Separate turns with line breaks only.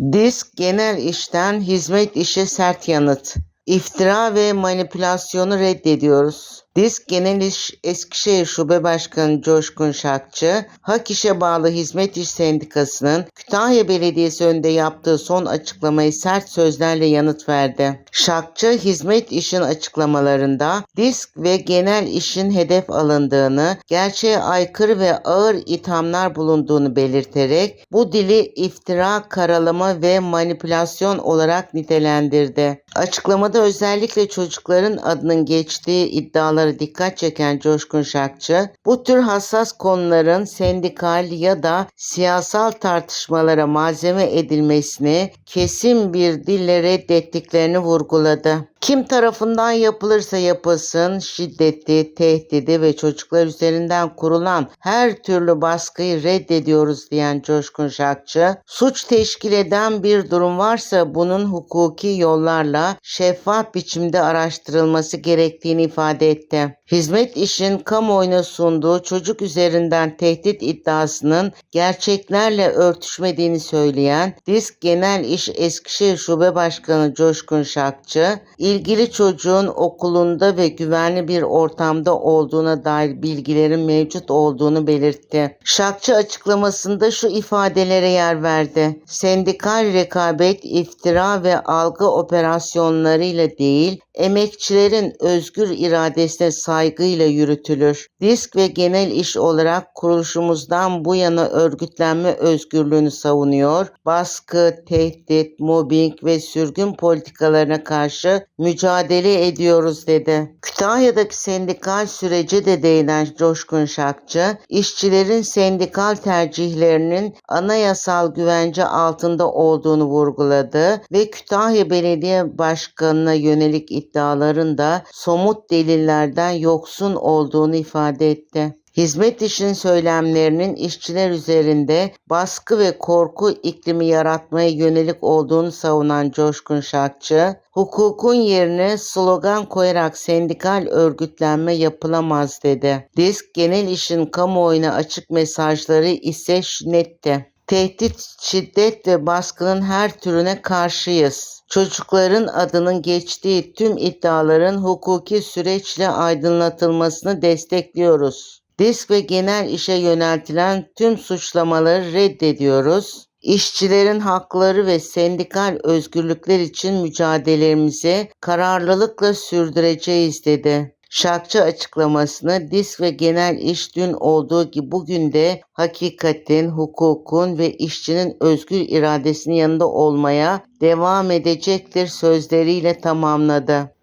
Disk genel işten hizmet işe sert yanıt. İftira ve manipülasyonu reddediyoruz. Disk Genel İş Eskişehir Şube Başkanı Coşkun Şakçı, Hak İş'e bağlı Hizmet İş Sendikası'nın Kütahya Belediyesi önünde yaptığı son açıklamayı sert sözlerle yanıt verdi. Şakçı, hizmet işin açıklamalarında disk ve genel işin hedef alındığını, gerçeğe aykırı ve ağır ithamlar bulunduğunu belirterek bu dili iftira, karalama ve manipülasyon olarak nitelendirdi. Açıklamada özellikle çocukların adının geçtiği iddialara dikkat çeken Coşkun Şakçı, bu tür hassas konuların sendikal ya da siyasal tartışmalara malzeme edilmesini kesin bir dille reddettiklerini vurguladı. Kim tarafından yapılırsa yapılsın şiddeti, tehdidi ve çocuklar üzerinden kurulan her türlü baskıyı reddediyoruz diyen Coşkun Şakçı, suç teşkil eden bir durum varsa bunun hukuki yollarla şeffaf biçimde araştırılması gerektiğini ifade etti. Hizmet işin kamuoyuna sunduğu çocuk üzerinden tehdit iddiasının gerçeklerle örtüşmediğini söyleyen Disk Genel İş Eskişehir Şube Başkanı Coşkun Şakçı, ilgili çocuğun okulunda ve güvenli bir ortamda olduğuna dair bilgilerin mevcut olduğunu belirtti. Şakçı açıklamasında şu ifadelere yer verdi. Sendikal rekabet, iftira ve algı operasyonlarıyla değil, emekçilerin özgür iradesine saygıyla yürütülür. Disk ve genel iş olarak kuruluşumuzdan bu yana örgütlenme özgürlüğünü savunuyor, baskı, tehdit, mobbing ve sürgün politikalarına karşı mücadele ediyoruz dedi. Kütahya'daki sendikal sürece de değinen Coşkun Şakçı, işçilerin sendikal tercihlerinin anayasal güvence altında olduğunu vurguladı ve Kütahya Belediye Başkanı'na yönelik iddiaların da somut delillerden yoksun olduğunu ifade etti. Hizmet işin söylemlerinin işçiler üzerinde baskı ve korku iklimi yaratmaya yönelik olduğunu savunan Coşkun Şakçı, hukukun yerine slogan koyarak sendikal örgütlenme yapılamaz dedi. Disk genel işin kamuoyuna açık mesajları ise netti. Tehdit, şiddet ve baskının her türüne karşıyız. Çocukların adının geçtiği tüm iddiaların hukuki süreçle aydınlatılmasını destekliyoruz. Disk ve genel işe yöneltilen tüm suçlamaları reddediyoruz. İşçilerin hakları ve sendikal özgürlükler için mücadelemizi kararlılıkla sürdüreceğiz dedi. Şarkçı açıklamasını disk ve genel iş dün olduğu gibi bugün de hakikatin, hukukun ve işçinin özgür iradesinin yanında olmaya devam edecektir sözleriyle tamamladı.